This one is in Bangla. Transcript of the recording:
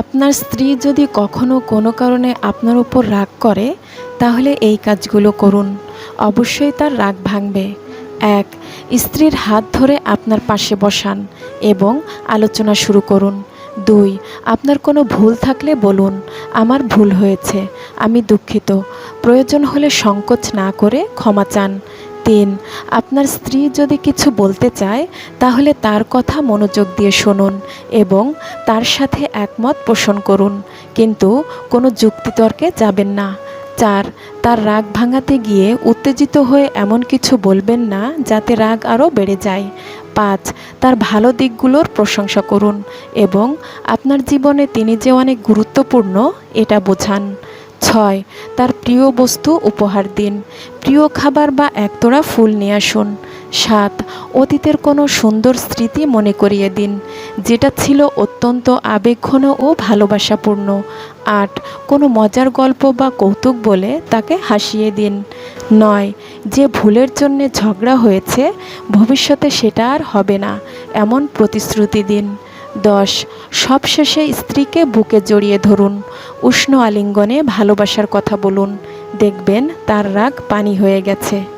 আপনার স্ত্রী যদি কখনো কোনো কারণে আপনার উপর রাগ করে, তাহলে এই কাজগুলো করুন। অবশ্যই তার রাগ ভাঙবে। এক, স্ত্রীর হাত ধরে আপনার পাশে বসান এবং আলোচনা শুরু করুন। দুই, আপনার কোনো ভুল থাকলে বলুন, আমার ভুল হয়েছে, আমি দুঃখিত। প্রয়োজন হলে সংকোচ না করে ক্ষমা চান। তিন আপনার স্ত্রী যদি কিছু বলতে চায়, তাহলে তার কথা মনোযোগ দিয়ে শুনুন এবং তার সাথে একমত পোষণ করুন। কিন্তু কোনো যুক্তিতর্কে যাবেন না। চার, তার রাগ ভাঙাতে গিয়ে উত্তেজিত হয়ে এমন কিছু বলবেন না যাতে রাগ আরও বেড়ে যায়। পাঁচ, তার ভালো দিকগুলোর প্রশংসা করুন এবং আপনার জীবনে তিনি যে অনেক গুরুত্বপূর্ণ, এটা বোঝান। ছয়। তার প্রিয় বস্তু উপহার দিন। প্রিয় খাবার বা একতোড়া ফুল নিয়ে আসুন। সাত, অতীতের কোনো সুন্দর স্মৃতি মনে করিয়ে দিন, যেটা ছিল অত্যন্ত আবেগঘন ও ভালোবাসাপূর্ণ। আট, কোনো মজার গল্প বা কৌতুক বলে তাকে হাসিয়ে দিন। নয়, যে ভুলের জন্যে ঝগড়া হয়েছে, ভবিষ্যতে সেটা আর হবে না, এমন প্রতিশ্রুতি দিন। দশ, সবশেষে স্ত্রীকে বুকে জড়িয়ে ধরুন, উষ্ণ আলিঙ্গনে ভালোবাসার কথা বলুন, দেখবেন তার রাগ পানি হয়ে গেছে।